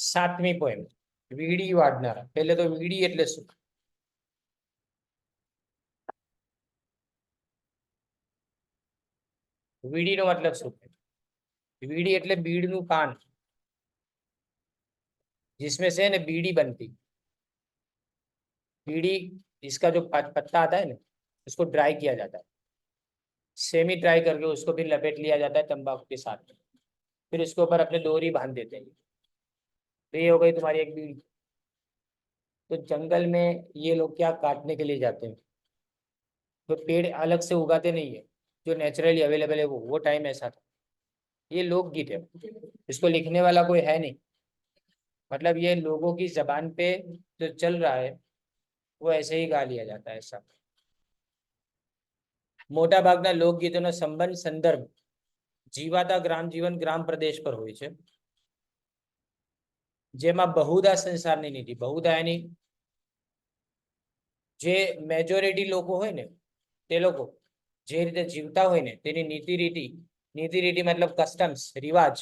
સાતમી પોએમ વીડી વાળનારા પહેલે તો વીડી એટલે શું વીડી નો મતલબ શું વીડી એટલે બીડનું પાન जिसमें से ना बीड़ी बनती बीड़ी इसका जो प- पत्ता आता है ना उसको ड्राई किया जाता है सेमी ड्राई करके उसको फिर लपेट लिया जाता है तंबाकू के साथ में फिर उसके ऊपर अपने डोरी बांध देते हैं तो ये हो गई तुम्हारी एक बीड़ी तो जंगल में ये लोग क्या काटने के लिए जाते हैं तो पेड़ अलग से उगाते नहीं है जो नेचुरली अवेलेबल है वो वो टाइम ऐसा था ये लोकगीत है इसको लिखने वाला कोई है नहीं मतलब ये लोगों की जबान पे जो चल रहा है वो ऐसे ही गा लिया जाता है सब મોટા ભાગના લોકગીતોનો સંબંધ સંદર્ભ જીવાતા ગ્રામ જીવન ગ્રામ પ્રદેશ પર હોય છે જેમાં બહુદા સંસારની નીતિ બહુદા એની જે મેજોરિટી લોકો હોય ને તે લોકો જે રીતે જીવતા હોય ને તેની નીતિ રીતિ નીતિ રીતિ મતલબ કસ્ટમ્સ રિવાજ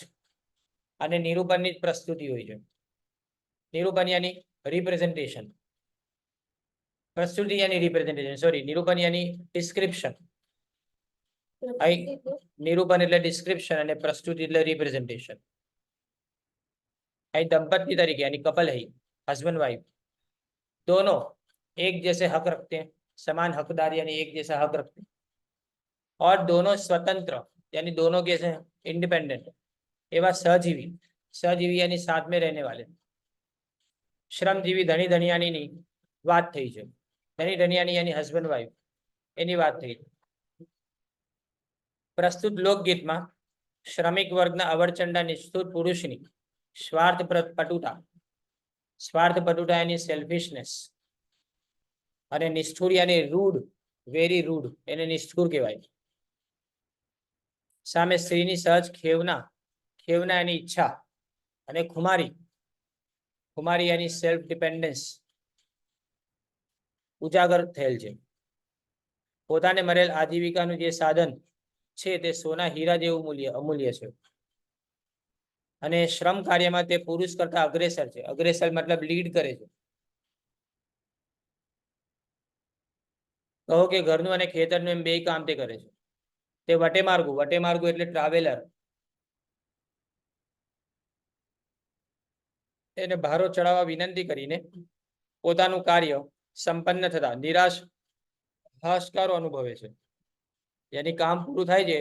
અને નિરૂપણની પ્રસ્તુતિ હોય છે. નિરૂપણ યાની રિપ્રેઝન્ટેશન પ્રસ્તુતિ યાની રિપ્રેઝન્ટેશન સોરી નિરૂપણ યાની ડિસ્ક્રિપ્શન નિરૂપણ એટલે ડિસ્ક્રિપ્શન અને પ્રસ્તુતિ એટલે રિપ્રેઝન્ટેશન અહીં दंपति तरीके यानी कपल है हस्बैंड वाइफ दोनों एक जैसे हक रखते हैं समान हकदार यानी एक जैसा हक रखते हैं और दोनों स्वतंत्र यानी दोनों कैसे इंडिपेंडेंट एवं सहजीवी सहजीवी यानी साथ में रहने वाले શ્રમજીવી ધણી ધનિયાની વાત થઈ છે ધણી ધનિયાની એની હસબન્ડ વાઈફ એની વાત થઈ છે પ્રસ્તુત લોકગીતમાં શ્રમિક વર્ગના અવરચંડા નિષ્ઠુર પુરુષની સ્વાર્થ પટુતા. સ્વાર્થ પટુતા એની સેલ્ફિશનેસ અને નિષ્ઠુર યાની રૂડ વેરી રૂડ એને નિષ્ઠુર કહેવાય. સામે સ્ત્રીની સહજ ખેવના ખેવના એની ઈચ્છા અને ખુમારી. ખુમારી એની સેલ્ફ ડિપેન્ડન્સ ઉજાગર થયેલ છે. પોતાને મળેલ આજીવિકાનું જે સાધન છે તે સોના હીરા જેવું મૂલ્ય, અમૂલ્ય છે. અને શ્રમ કાર્યમાં તે પુરુષ કરતા અગ્રેસર છે. અગ્રેસર મતલબ લીડ કરે છે. કહો કે ઘરનું અને ખેતરનું એમ બે કામ તે કરે છે. તે વટેમાર્ગુ વટેમાર્ગુ એટલે ટ્રાવેલર એને ભારો ચડાવવા વિનંતી કરીને પોતાનું કાર્ય સંપન્ન થતા નિરાશ, હાશકારો અનુભવે છે. યાની કામ પૂરું થાય છે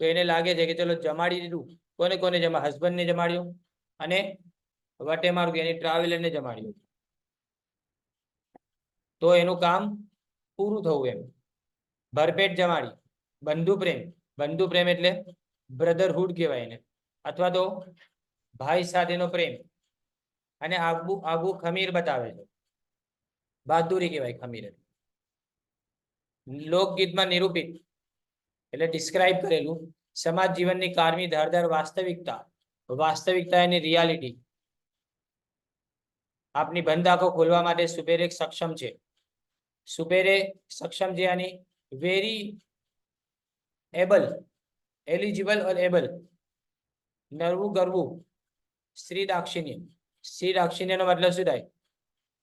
તો એને લાગે છે કે ચલો જમાડી દીધું. કોને કોને જમા? હસબન્ડને જમાડ્યું અને વટે મારું એની ટ્રાવેલરને જમાડ્યું. તો એનું કામ પૂરું થવું એમ. ભરપેટ જમાડી. બંધુ પ્રેમ. બંધુ પ્રેમ એટલે બ્રધરહુડ કહેવાય એને. અથવા તો ભાઈ સાથેનો પ્રેમ. અને આબુ આબુ ખમીર બતાવે છે. બહાદુરી કહેવાય ખમીર લોકગીતમાં નિરૂપિત. એટલે ડિસ્ક્રાઇબ કરેલું. સમાજ જીવનની કારમી ધારદાર વાસ્તવિકતા વાસ્તવિકતા એની રિયાલિટી આપની બંધ આંખો ખોલવા માટે સુપેરે સક્ષમ છે. સુપેરે સક્ષમ છે આની very able eligible or able નરવું ગરવું શ્રી દાક્ષિણ્ય. શ્રી દાક્ષિણ્યનો મતલબ શું થાય?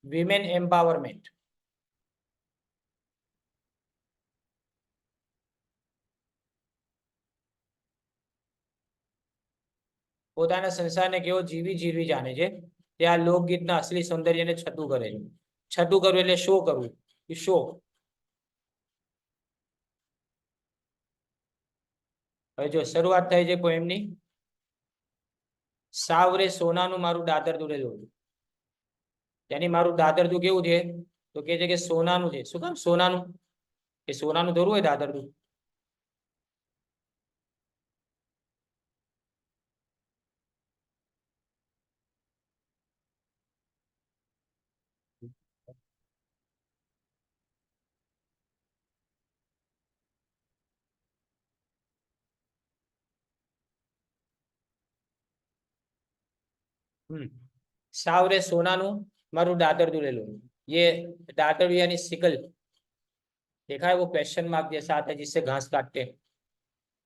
વિમેન એમ્પાવરમેન્ટ પોતાના સંસારને કેવો જીવી જીરવી જાણે છે? તે આ લોકગીતના અસલી સૌંદર્યને છતું કરે છે. છતું કરવું એટલે શો કરવું શો? હવે જો શરૂઆત થઈ છે પોએમની સાવરે સોનાનું મારું દાદર દોરેલું હતું તેની મારું દાદર તું કેવું છે? તો કે છે કે સોનાનું છે. શું કામ સોનાનું? એ સોનાનું દોરવું હોય દાદર સાવરે સોનાનું મારું દાતરદું લેલું ये डाटर यानी सिकल देखा है वो क्वेश्चन मार्क जैसा आता है जिससे घास काटते हैं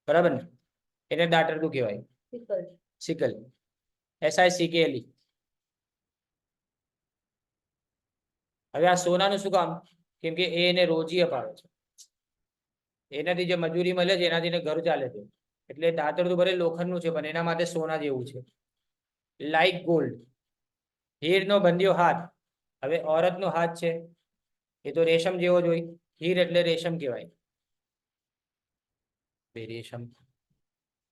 बराबर ना इन्हें डाटर को कहवाई सिकल एस आई सी હવે આ સોનાનું શું કામ? કેમ કે એ એને રોજી અપાવે છે. એનાથી જે મજૂરી મળે છે એનાથી એને ઘર ચાલે છે. એટલે દાતરડું ભલે લોખંડનું છે પણ એના માટે સોના જેવું છે. લાઈક ગોલ્ડ હીરનો બંધ્યો હાથ હવે ઓરતનો હાથ છે એ તો રેશમ જેવો જ હોય હીર એટલે રેશમ કહેવાય બે રેશમ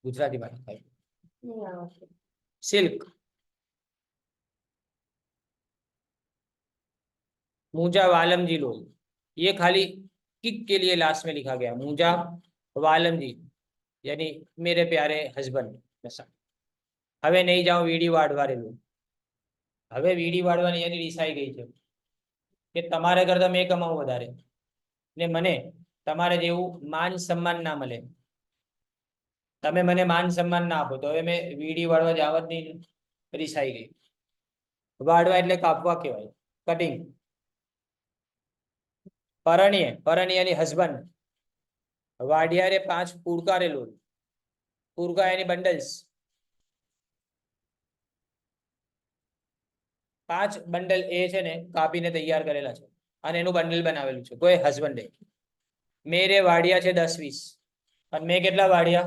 ગુજરાતીમાં થાય सिल्क मूजा वालम जी लोग ये खाली किक के लिए लास्ट में लिखा गया मूजा वालम जी यानी मेरे प्यारे हस्बैंड હવે નહીં જાઉં, વીડી વાળવા રેલું હવે વીડી વાળવાની એની રિસાઈ ગઈ છે. કે તમારે કરતા મેં કમાવું વધારે. ને મને, તમારે જેવું માન સન્માન ના મળે. તમે મને માન સન્માન ના આપો, તો હવે મેં વીડી વાળવા જવા જ નહીં રિસાઈ ગઈ. વાળવા એટલે કાપવા કહેવાય. કટિંગ. પરણીય પરણીયની હસબન્ડ વાડિયારે પાંચ પુરકારેલું પુરકા એની બંડલ્સ પાંચ બંડલ એ છે ને કાપીને તૈયાર કરેલા છે. અને એનું બંડલ બનાવેલું છે. કોઈ હસબન્ડે મેરે વાડિયા છે દસ વીસ. અને મેં કેટલા વાડિયા?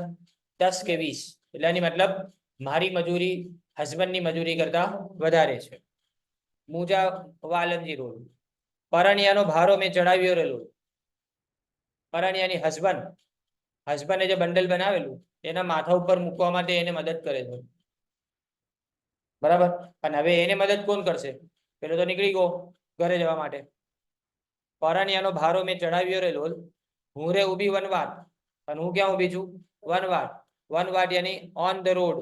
દસ કે વીસ. એટલે એની મતલબ મારી મજૂરી હસબન્ડની મજૂરી કરતા વધારે છે. મુજા વાલમજી રોડ. પરણિયાનો ભારો મેં ચડાવ્યો રહેલો. પરણિયાની હસબન્ડ હસબન્ડે જે બંડલ બનાવેલું, એના માથા ઉપર મૂકવા માટે એને મદદ કરે છે. બરાબર? અને હવે એને મદદ કોણ કરશે? પેલો તો નીકળી ગયો ઘરે જવા માટે. પરણિયાનો ભારો મેં ચડાવ્યો રહેલો હું રે ઊભી વનવાટ અને હું ક્યાં ઊભી છું? વનવાટ વનવાટ યાની ઓન ધ રોડ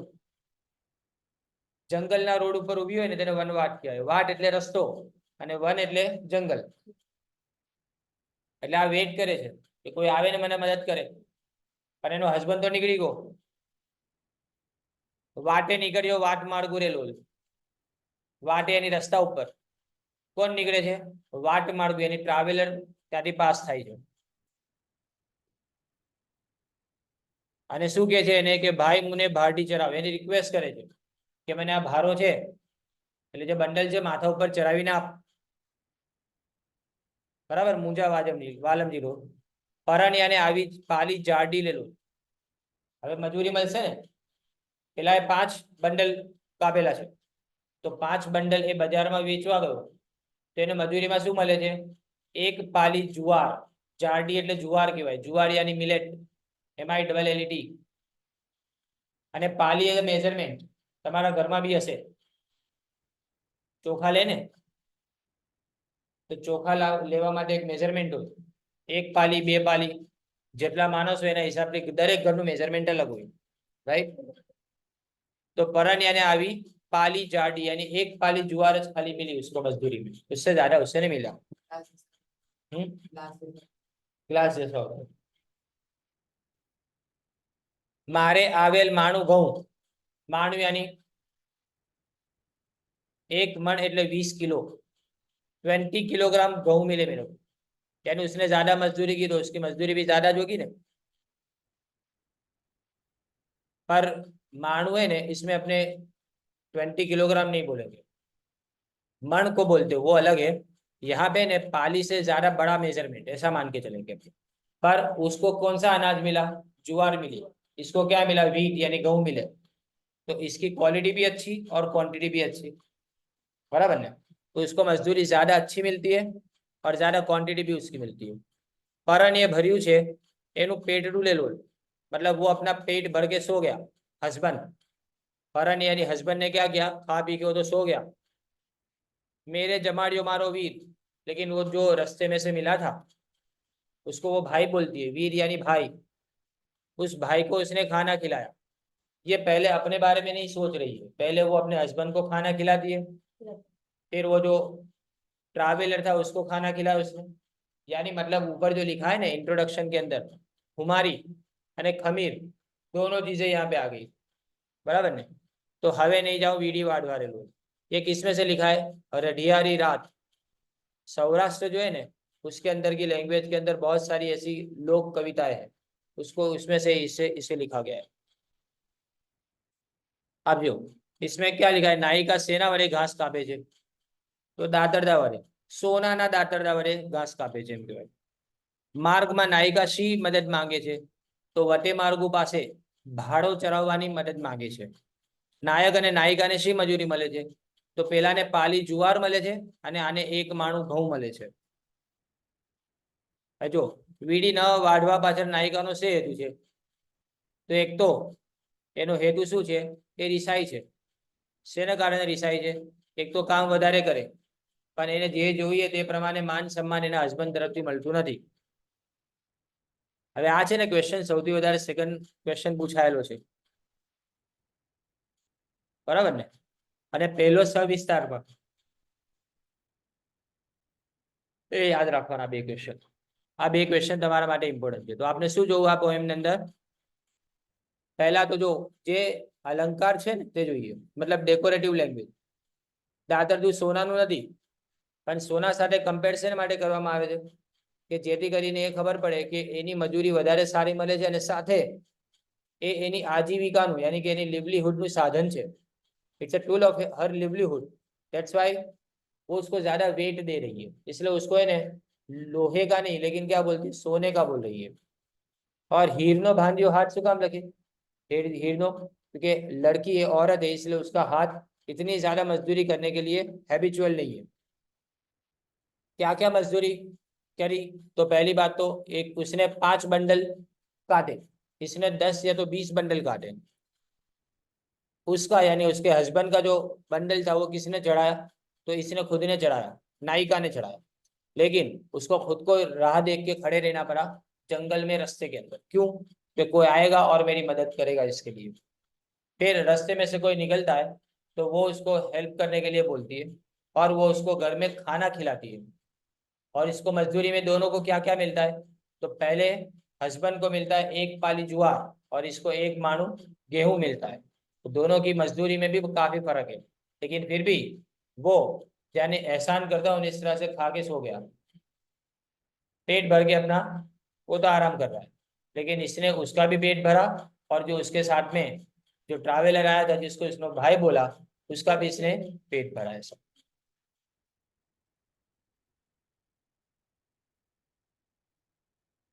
જંગલના રોડ ઉપર ઊભી હોય ને તેને વનવાટ કહેવાય. વાટ એટલે રસ્તો અને વન એટલે જંગલ. એટલે આ વેટ કરે છે. કે કોઈ આવે ને મને મદદ કરે. પણ એનો હસબન્ડ તો નીકળી ગયો. વાટે નીકળ્યો, વાટ માર્ગુ રેલો વાટે એની રસ્તા ઉપર. કોણ નીકળે છે? વાટ માર્ગુ એની ટ્રાવેલર ત્યાંથી પાસ થાય છે. અને શું કે છે એને કે, ભાઈ, મને ભાડી ચડાવ એની રિક્વેસ્ટ કરે છે કે, મને આ ભારો છે, એટલે જે બંડલ છે, માથા ઉપર ચડાવીને આપ. બરાબર? મુંજા વાજમની વાલમજી રોડ પરણિયાને આવી પાલી જાડી લેલો. હવે મજૂરી મળશે ને? પેલા એ પાંચ બંડલ કાપેલા છે. તો પાંચ બંડલ એ બજારમાં વેચવા ગયો. તો એને મજૂરીમાં શું મળે છે? એક પાલી જુવાર. જાડી એટલે જુવાર કહેવાય. જુવારિયાની મિલેટ એમઆઈ ડબલ એલઈડી અને પાલી એ મેઝરમેન્ટ તમારા ઘરમાં બી હશે. ચોખા લે ને. તો ચોખા લાવ- લેવા માટે એક મેઝરમેન્ટ હોય. એક પાલી, બે પાલી, જેટલા માણસ હોય એના હિસાબથી દરેક ઘરનું મેઝરમેન્ટ અલગ હોય. રાઈટ तो परन्या આવી पाली जाडी यानी एक पाली जुआर ज खाली मिली उसको मजदूरी में उससे ज्यादा उससे नहीं मिला हम्म ग्लास जैसा होता है। મારે આવેલ માણું ઘઉં માણું યાની एक मन એટલે 20 किलो 20 किलोग्राम गेहूं मिले मेरे को यानी उसने ज्यादा मजदूरी की तो उसकी मजदूरी भी ज्यादा होगी ना पर माणू है ना इसमें अपने ट्वेंटी किलोग्राम नहीं बोलेंगे मण को बोलते हो वो अलग है यहाँ पे ने पाली से ज्यादा बड़ा मेजरमेंट ऐसा मान के चलेंगे पर उसको कौन सा अनाज मिला जुआर मिली इसको क्या मिला वीट यानी गेहूं मिले तो इसकी क्वालिटी भी अच्छी और क्वांटिटी भी अच्छी बराबर ना तो इसको मजदूरी ज्यादा अच्छी मिलती है और ज्यादा क्वांटिटी भी उसकी मिलती है परन ये भर्यू छे એનું પેટડું લેલું मतलब वो अपना पेट भर के सो गया हस्बैंड। फरन यानी हस्बैंड ने क्या किया? खा पी के वो तो सो गया। मेरे जमाड़ियो मारो वीर, लेकिन वो जो रस्ते में से मिला था, उसको वो भाई बोलती है, वीर यानी भाई। उस भाई को उसने खाना खिलाया। ये पहले अपने बारे में नहीं सोच रही है। पहले वो अपने हस्बैंड को खाना खिलाती है। फिर वो जो ट्रैवलर था, उसको खाना खिलाया उसने। यानी मतलब ऊपर जो लिखा है ना इंट्रोडक्शन के अंदर, हमारी यानी खमीर। दोनों चीजें यहाँ पे आ गई बराबर ने तो हवे नहीं जाओ वीडी वाड़वा रेलवे ये किसमें से लिखा है रढियारी रात सौराष्ट्र जो है ना उसके अंदर की लैंग्वेज के अंदर बहुत सारी ऐसी लोक कविताएं हैं उसको उसमें से इसे इसे लिखा गया है अब जो इसमें क्या लिखा है नायिका सेना वाले घास कापे छे तो दादरदा वाले સોનાના દાતરડા વડે ઘાસ કાપે છે એમ કહેવાય માર્ગમાં નાયિકા શી મદદ માંગે છે તો વટે માર્ગો પાસે ભાડો ચરાવવાની મદદ માંગે છે. નાયક અને નાયિકાને શી મજૂરી મળે છે? તો પેલાને પાલી જુવાર મળે છે અને આને એક માણું ઘઉં મળે છે. જો, વીડી ન વાઢવા પાછળ નાયિકાનો શે હેતુ છે? તો એક તો એનો હેતુ શું છે? એ રિસાઈ છે. શેના કારણે રિસાઈ છે? એક તો કામ વધારે કરે, પણ એને જે જોઈએ તે પ્રમાણે માન સન્માન એના હસબન્ડ તરફથી મળતું નથી. હવે આ છે ને ક્વેશ્ચન સૌથી વધારે સેકન્ડ ક્વેશ્ચન પૂછાયેલો છે. બરાબર ને? અને પહેલો સવિસ્તારમાં. એ યાદ રાખવાના બે ક્વેશ્ચન આ બે ક્વેશ્ચન તમારા માટે ઇમ્પોર્ટન્ટ છે. તો આપણે શું જોવું આ પોએમની અંદર? પહેલા તો જો, જે અલંકાર છે ને તે જોઈએ. મતલબ ડેકોરેટિવ લેંગ્વેજ દાદર તું સોનાનું નથી. પણ સોના સાથે કમ્પેરિઝન માટે કરવામાં આવે છે? કે જેથી કરીને એ ખબર પડે કે એની મજૂરી વધારે સારી મળે છે અને સાથે એ એની આજીવિકાનું યાની કે એની लिवलीहुड साधन છે it's a tool of her livelihood that's why वो उसको ज्यादा वेट दे रही है इसलिए उसको है ना लोहे का नहीं लेकिन क्या बोलती है सोने का बोल रही है और हीरनो भांजियो हाथ શું કામ લખે हीर हीरनो क्योंकि लड़की है औरत है इसलिए उसका हाथ इतनी ज्यादा मजदूरी करने के लिए हैबिचुअल नहीं है क्या क्या मजदूरी करी तो पहली बात तो एक उसने पाँच बंडल काटे, इसने दस या तो बीस बंडल काटे। उसका यानी उसके हस्बैंड का जो बंडल था वो किसने चढ़ाया? तो इसने खुद ने चढ़ाया, नायिका ने चढ़ाया। लेकिन उसको खुद को राह देख के खड़े रहना पड़ा जंगल में रास्ते के अंदर। क्यों? कि कोई आएगा और मेरी मदद करेगा इसके लिए। फिर रास्ते में से कोई निकलता है तो वो उसको हेल्प करने के लिए बोलती है और वो उसको घर में खाना खिलाती है। और इसको मजदूरी में दोनों को क्या क्या मिलता है? तो पहले हस्बैंड को मिलता है एक पाली जुआर और इसको एक मानू गेहूँ मिलता है। तो दोनों की मजदूरी में भी काफ़ी फ़र्क है। लेकिन फिर भी वो यानी एहसान करता हूँ इस तरह से खा के सो गया। पेट भर के अपना वो तो आराम कर रहा है। लेकिन इसने उसका भी पेट भरा और जो उसके साथ में जो ट्रैवलर आया था, जिसको इसने भाई बोला, उसका भी इसने पेट भरा है सब।